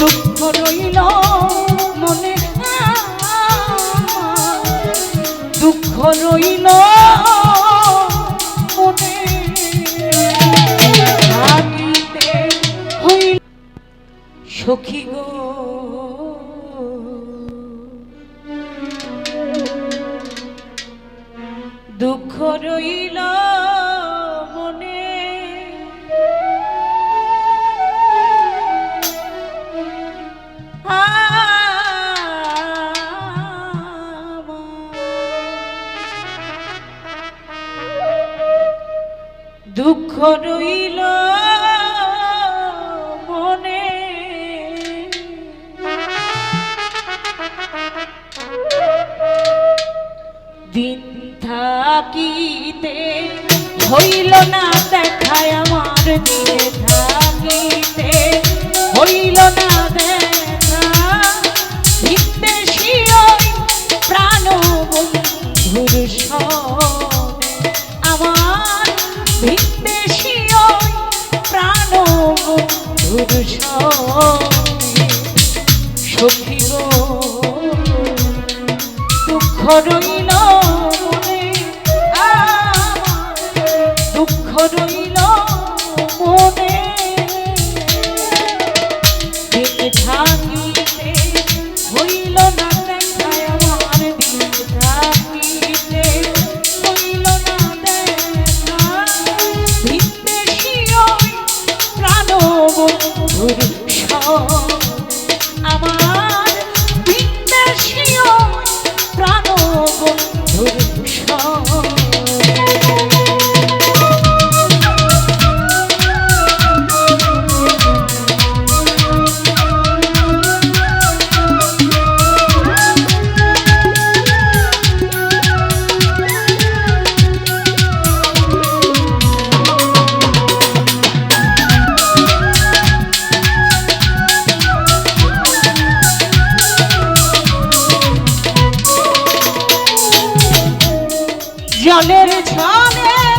দুঃখ রইল মনে দুঃখ রইল মনে হইল। সখী গো। দুঃখ রইল দুঃখ রইল মনে। দিন থাকিতে হইল না দেখায় আমার দিনে থাকিতে। হইল না রইল মনে। থাকিতে হইল না দেখায় আমার দিন থাকিতে জলের ছলে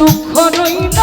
দুঃখ রইল।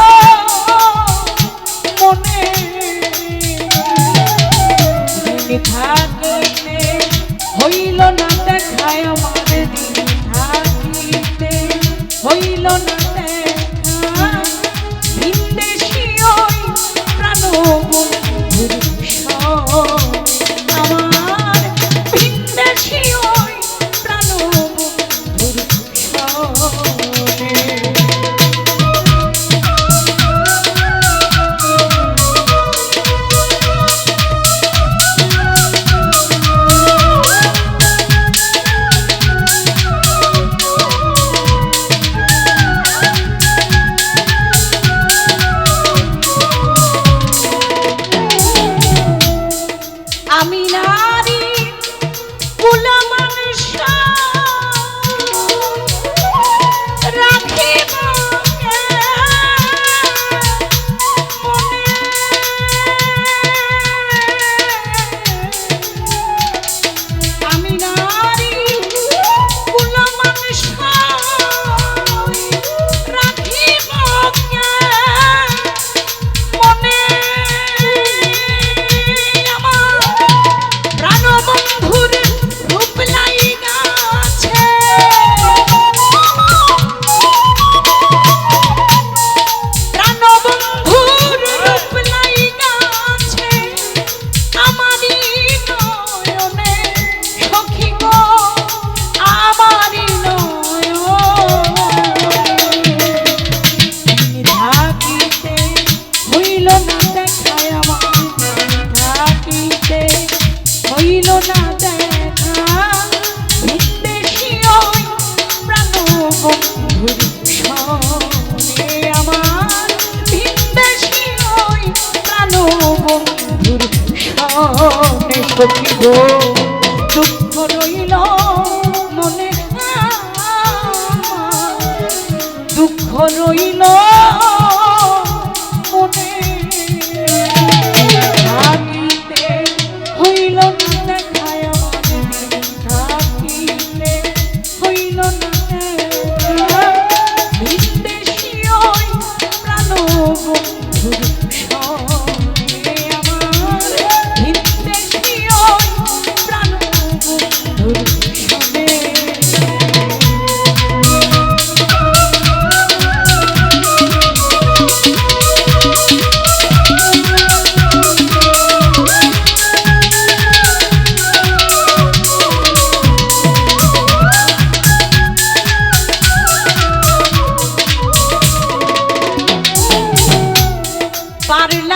সখী গো। দুঃখ রইল মনে দুঃখ রইল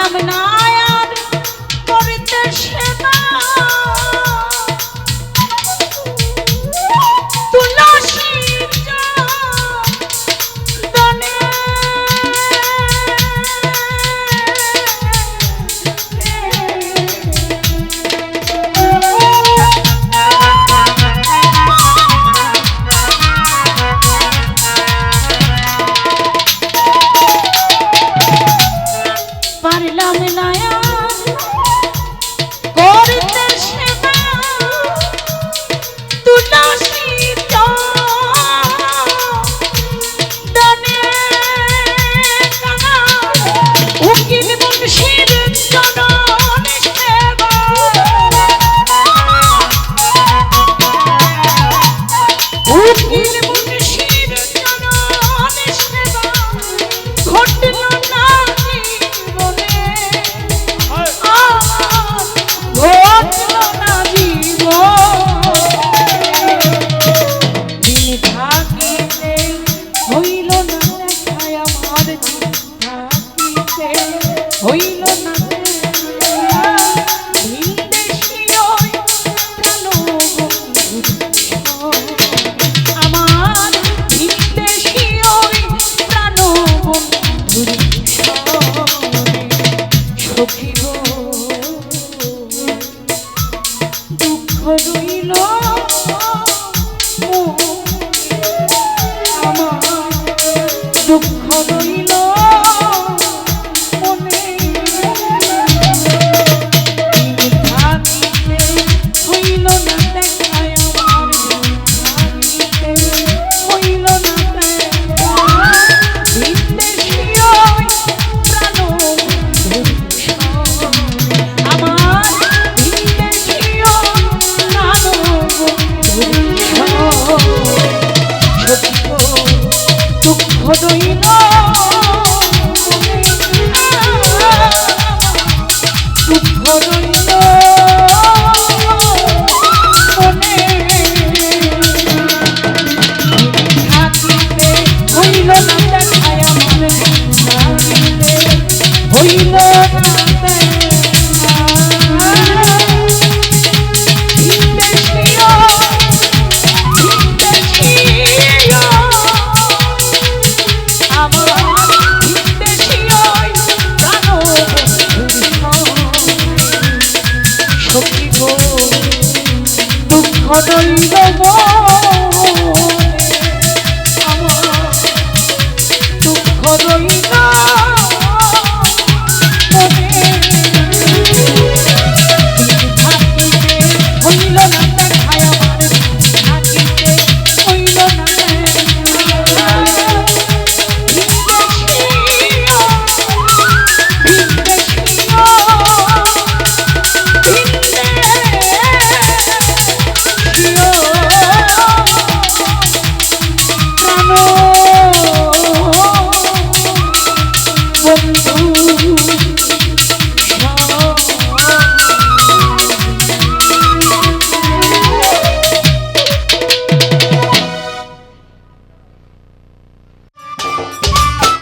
নাম না